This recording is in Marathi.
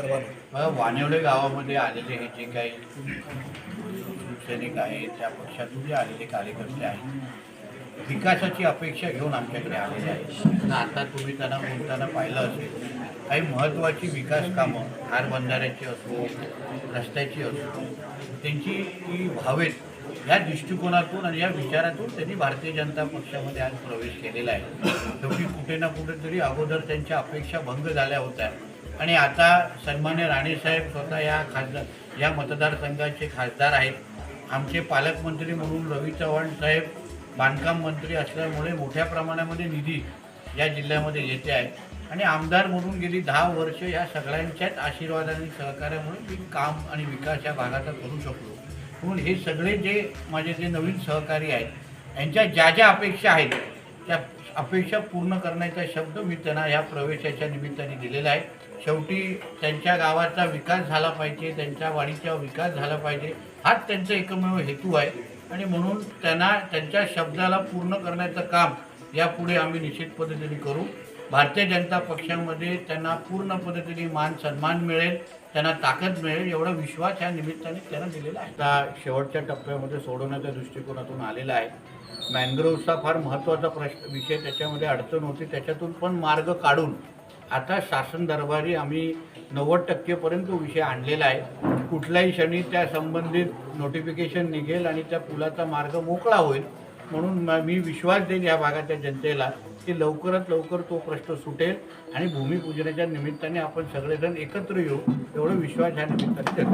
सोनवडे गावामध्ये आलेले हे जे काही शिवसैनिक आहेत त्या पक्षातून जे आलेले कार्यकर्ते आहेत विकासाची अपेक्षा घेऊन आमच्याकडे आलेले आहेत. आता तुम्ही त्यांना बोलताना पाहिलं असेल काही महत्त्वाची विकास कामं हार बंधाऱ्याची असो रस्त्याची असो त्यांची ती व्हावेत या दृष्टिकोनातून आणि या विचारातून त्यांनी भारतीय जनता पक्षामध्ये आज प्रवेश केलेला आहे. शेवटी कुठे ना कुठेतरी अगोदर त्यांच्या अपेक्षा भंग झाल्या होत्या. आणि आता सन्मान्य राणेसाहेब स्वतः या खासदार या मतदारसंघाचे खासदार आहेत. आमचे पालकमंत्री म्हणून रवी चव्हाण साहेब बांधकाम मंत्री असल्यामुळे मोठ्या प्रमाणामध्ये निधी या जिल्ह्यामध्ये येते आहे आणि आमदार म्हणून गेली दहा वर्ष या सगळ्यांच्याच आशीर्वाद आणि सहकार्यामुळे मी काम आणि विकास या भागाचा करू शकलो. म्हणून हे सगळे जे माझे जे नवीन सहकारी आहेत यांच्या ज्या ज्या अपेक्षा आहेत त्या अपेक्षा पूर्ण करण्याचा शब्द मी त्यांना या प्रवेशाच्या निमित्ताने दिलेला आहे. शेवटी त्यांच्या गावाचा विकास झाला पाहिजे त्यांच्या वाडीचा विकास झाला पाहिजे हाच त्यांचा एकमेव हेतू आहे. आणि म्हणून त्यांना त्यांच्या शब्दाला पूर्ण करण्याचं काम यापुढे आम्ही निश्चित पद्धतीने करू. भारतीय जनता पक्षामध्ये त्यांना पूर्ण पद्धतीने मान सन्मान मिळेल त्यांना ताकद मिळेल एवढा विश्वास या निमित्ताने त्यांना दिलेला आहे. आता शेवटच्या टप्प्यामध्ये सोडवण्याच्या दृष्टिकोनातून आलेला आहे. मॅनग्रोव्हचा फार महत्त्वाचा प्रश्न विषय त्याच्यामध्ये अडचण होती त्याच्यातून पण मार्ग काढून आता शासन दरबारी आम्ही नव्वद टक्केपर्यंत तो विषय आणलेला आहे. कुठल्याही क्षणी त्या संबंधित नोटिफिकेशन निघेल आणि त्या पुलाचा मार्ग मोकळा होईल. म्हणून मी विश्वास देईन या भागाच्या जनतेला की लवकरात लवकर तो प्रश्न सुटेल आणि भूमिपूजनाच्या निमित्ताने आपण सगळेजण एकत्र येऊ एवढं विश्वास ह्या निमित्ताने